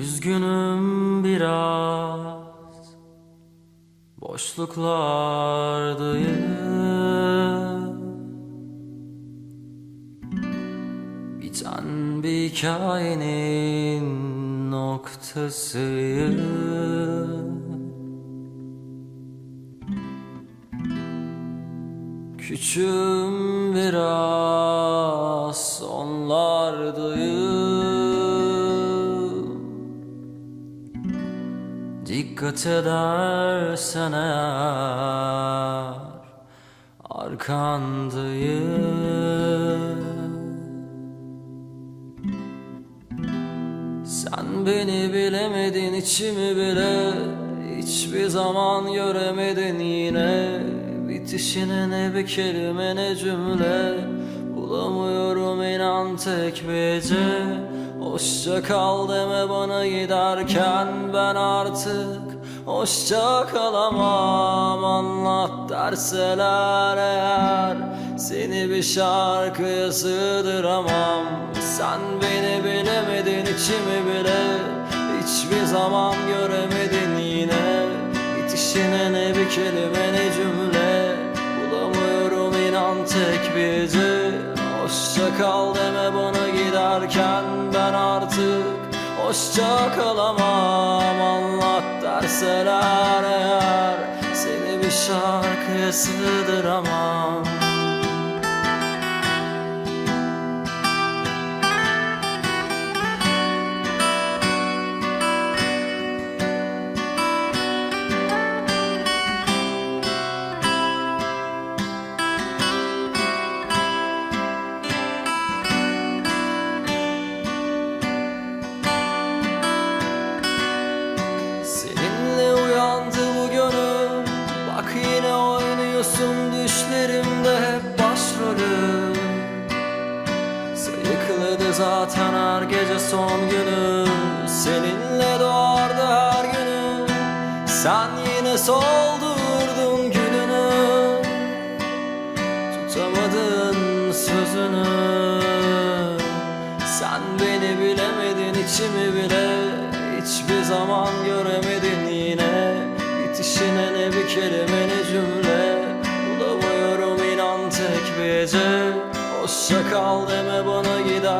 Üzgünüm biraz. Boşluklardayım Biten bir hikayenin noktasıyım Küçüğüm biraz sonlardayım Dikkat edersen eğer arkandayım. Sen beni bilemedin içimi bile Hiçbir zaman göremedin. Yine Bitişine ne bir kelime ne cümle Bulamıyorum inan tek bir hece Hoşça kal deme bana giderken ben artık Hoşça kalamam. Anlat derseler eğer Seni bir şarkıya sığdıramam. Sen beni bilemedin içimi bile Hiçbir zaman göremedin yine. Bitişine ne bir kelime ne cümle Bulamıyorum inan tek bir Hoşça kal deme bana giderken ben artık Hoşça kalamam. Anlat derseler eğer Seni bir şarkıya sığdıramam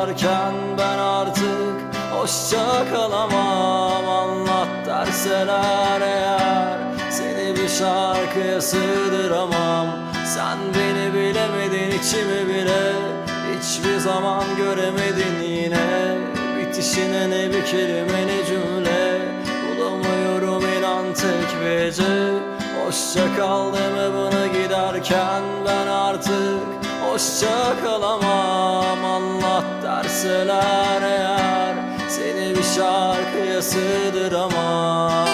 bana giderken ben artık Hoşça kalamam. Anlat derseler eğer Seni bir şarkıya sığdıramam. Sen beni bilemedin içimi bile Hiçbir zaman göremedin yine. Bitişine ne bir kelime ne cümle Bulamıyorum inan tek bir Hoşça kal deme bana giderken ben artık Hoşça kalamam anlat derseler eğer Seni bir şarkıya sığdıramam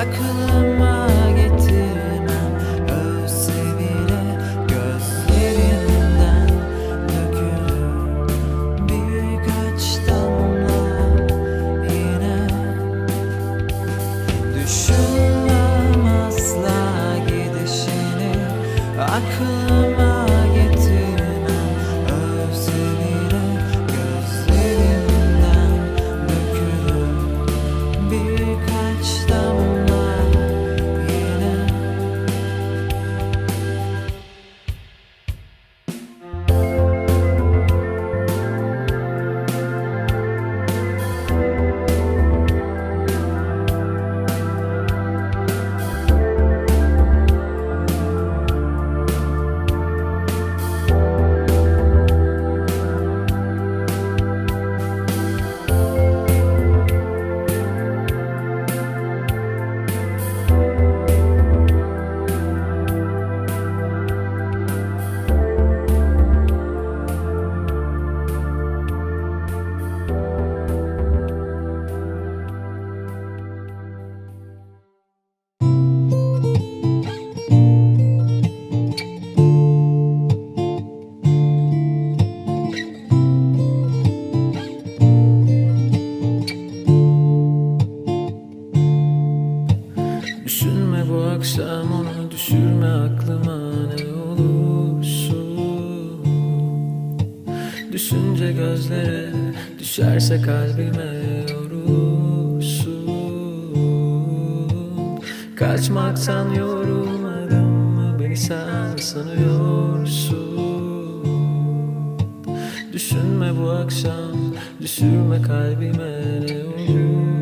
I could bilmiyorsun. Kaçmaktan yorulmadım mı beni sen sanıyorsun? Düşünme bu akşam düşürme kalbime ne olur.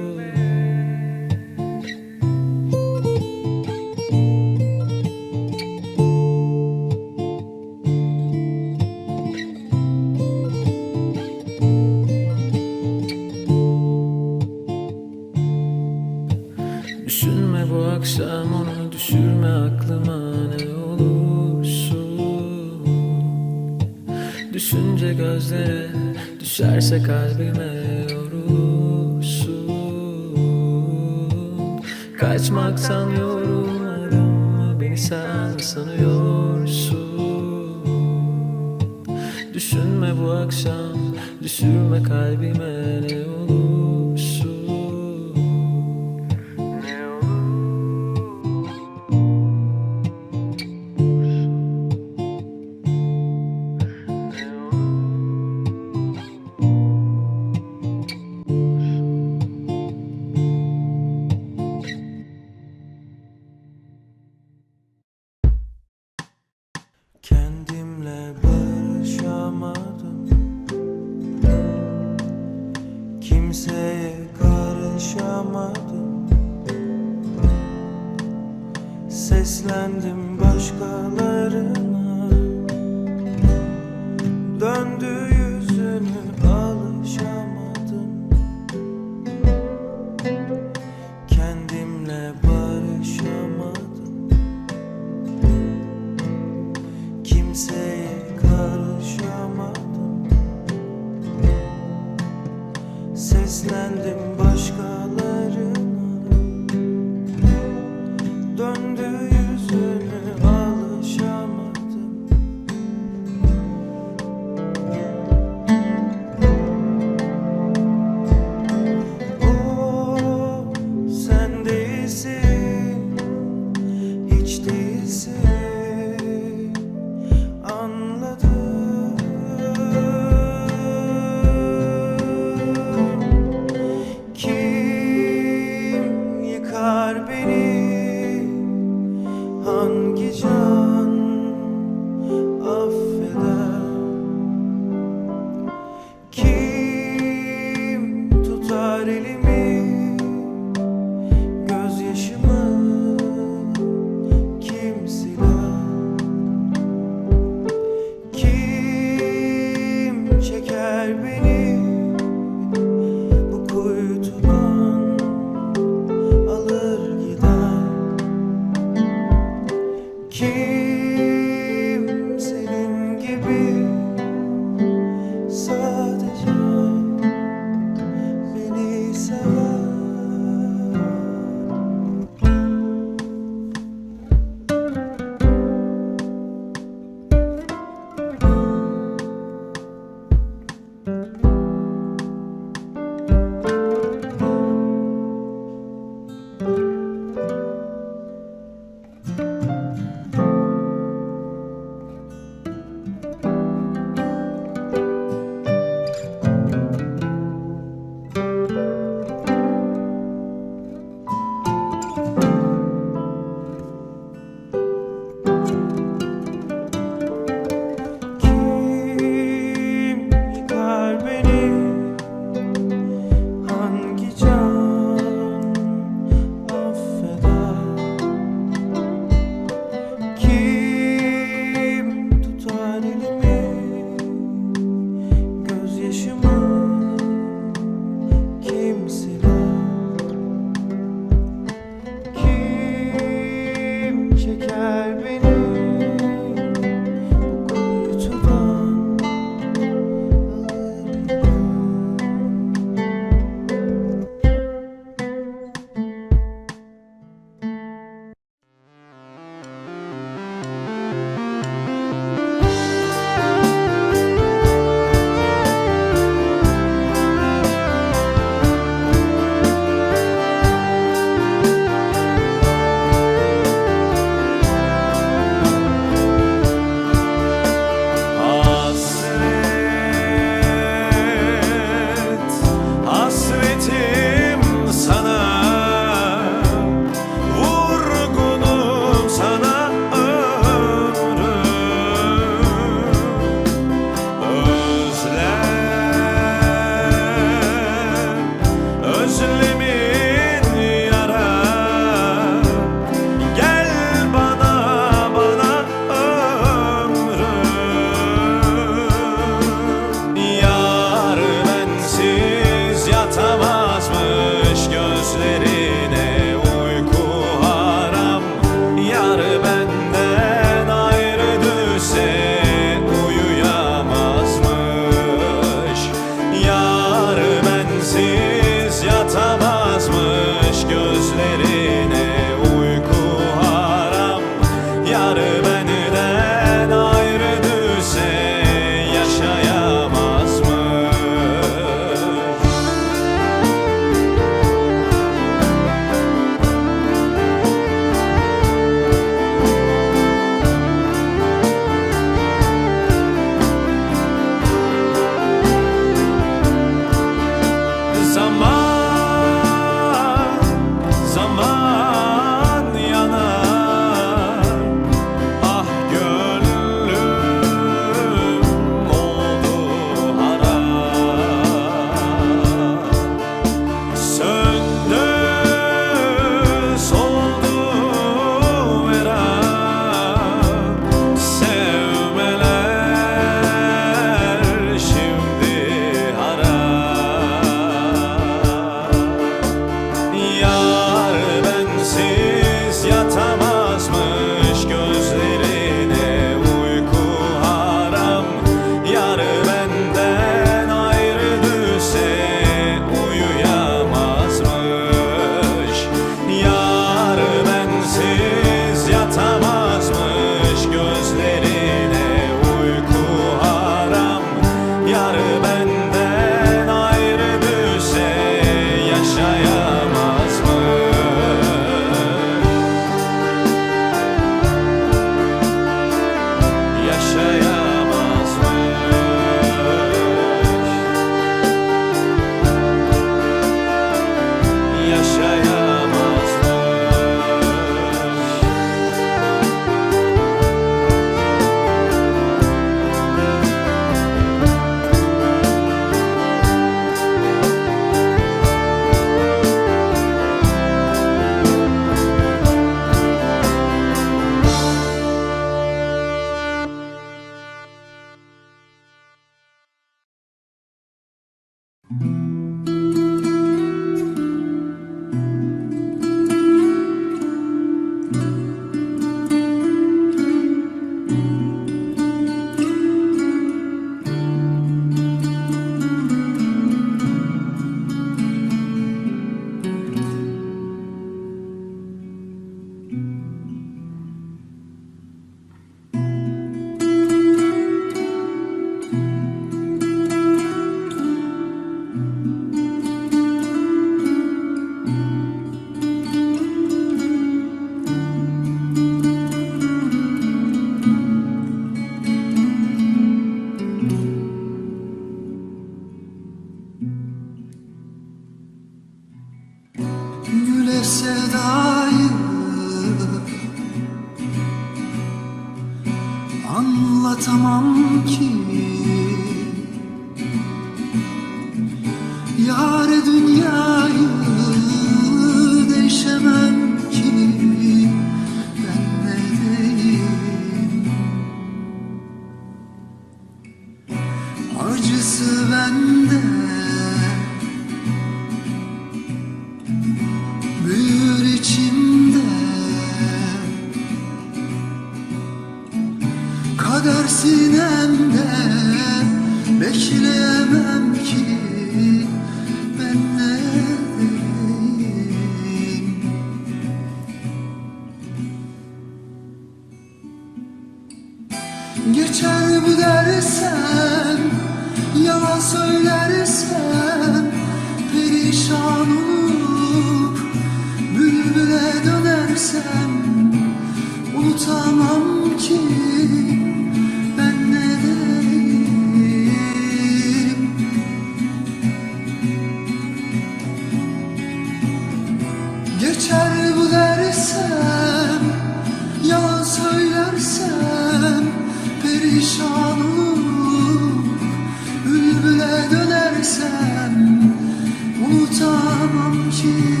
you.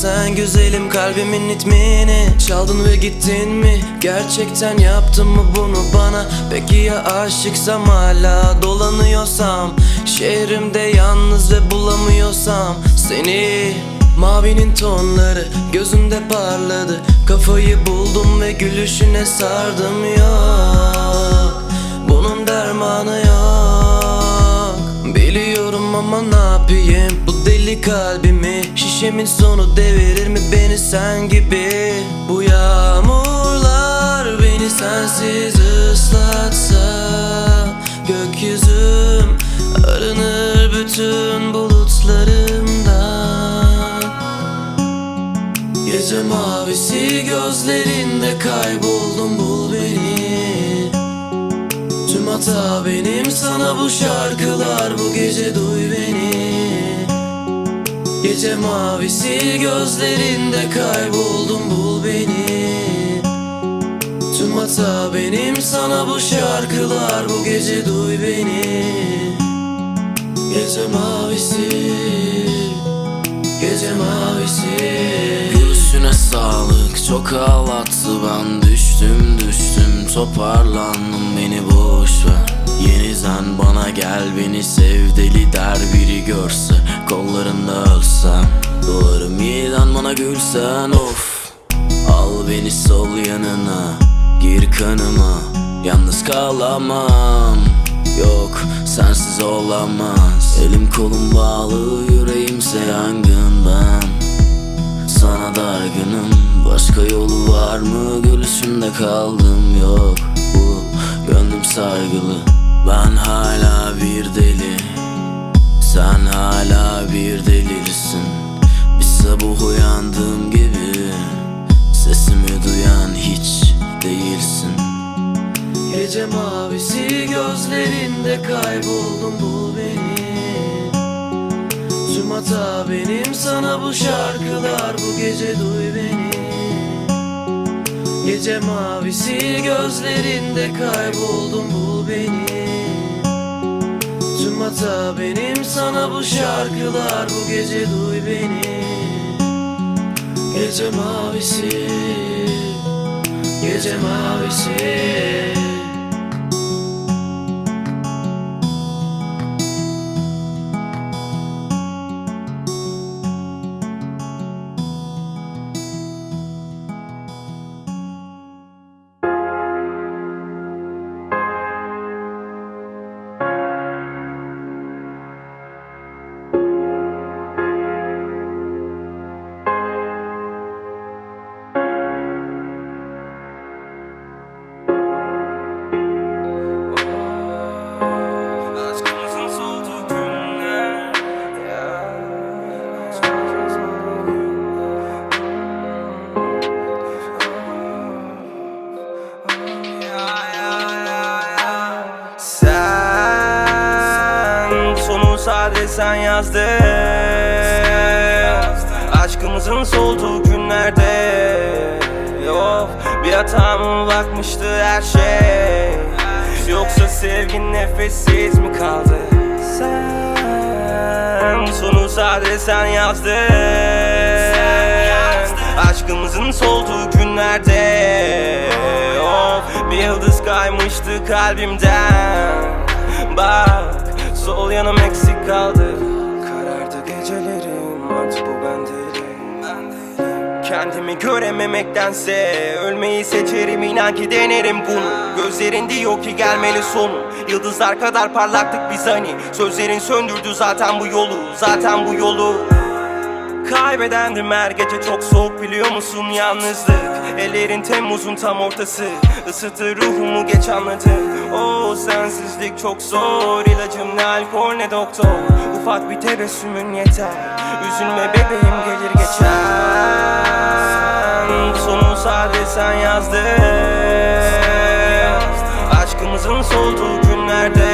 Sen güzelim kalbimin ritmini Çaldın ve gittin mi? Gerçekten yaptın mı bunu bana? Peki ya aşıksam hala dolanıyorsam? Şehrimde yalnız ve bulamıyorsam? Seni Mavinin tonları gözümde parladı. Kafayı buldum ve gülüşüne sardım yok. Bunun dermanı yok. Biliyorum ama ne yapayım? Bu deli kalbimi. Şişemin sonu devirir mi beni sen gibi? Bu yağmurlar beni sensiz ıslatsa Gökyüzüm arınır bütün bulutlarımdan Gece mavisi gözlerinde kayboldum bul beni. Tüm hata benim sana bu şarkılar bu gece duy beni Gece mavisi gözlerinde kayboldum bul beni. Tüm hata benim sana bu şarkılar bu gece duy beni. Gece mavisi Gece mavisi. Gülüşüne sağlık çok ağlattı. Ben düştüm düştüm toparlandım. Beni boş ver Yeniden bana gel beni sev deli der biri görse Kollarında ölsem Doğarım yeniden bana gülsen of. Al beni sol yanına Gir kanıma. Yalnız kalamam. Yok sensiz olamaz. Elim kolum bağlı yüreğimse yangın ben. Sana dargınım Başka yolu var mı? Gülüşünde kaldım yok. Bu gönlüm sargılı Ben hala bir deli. Sen hala bir delirsin Bir sabah uyandığım gibi Sesimi duyan hiç değilsin. Gece mavisi gözlerinde kayboldum bul beni. Tüm hata benim sana bu şarkılar bu gece duy beni Gece mavisi gözlerinde kayboldum bul beni. Tüm hata benim sana bu şarkılar bu gece duy beni. Gece mavisi Gece mavisi sadece sen yazdın Aşkımızın solduğu günlerde Yok bir hatam bakmıştı her şey. Yoksa sevgin nefessiz mi kaldı? Sen sonu sadece sen yazdın. Aşkımızın solduğu günlerde Of bir yıldız kaymıştı kalbimden. Bak sol yanım eksik kaldı. Karardı gecelerim artık bu ben değilim. Kendimi görememektense Ölmeyi seçerim inan ki denerim bunu. Gözlerinde yok ki gelmeli sonu Yıldızlar kadar parlaktık biz hani. Sözlerin söndürdü zaten bu yolu Zaten bu yolu Kaybedendim her gece. Çok soğuk biliyor musun? Yalnızlık. Ellerin Temmuz'un tam ortası. Isıtır ruhumu geç anladım. O sensizlik çok zor. İlacım ne alkol ne doktor. Ufak bir tebessümün yeter. Üzülme bebeğim gelir geçer. Sonu sadece sen yazdın. Aşkımızın solduğu günlerde.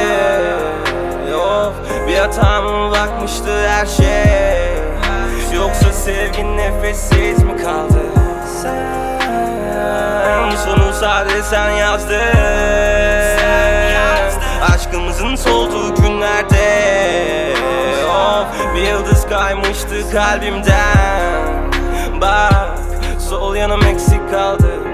Yok bir hatam bakmıştı her şey sevgin nefessiz mi kaldı? Sen sonu sadece sen yazdın? Aşkımızın solduğu günlerde Of bir yıldız kaymıştı kalbimden. Bak sol yanım eksik kaldı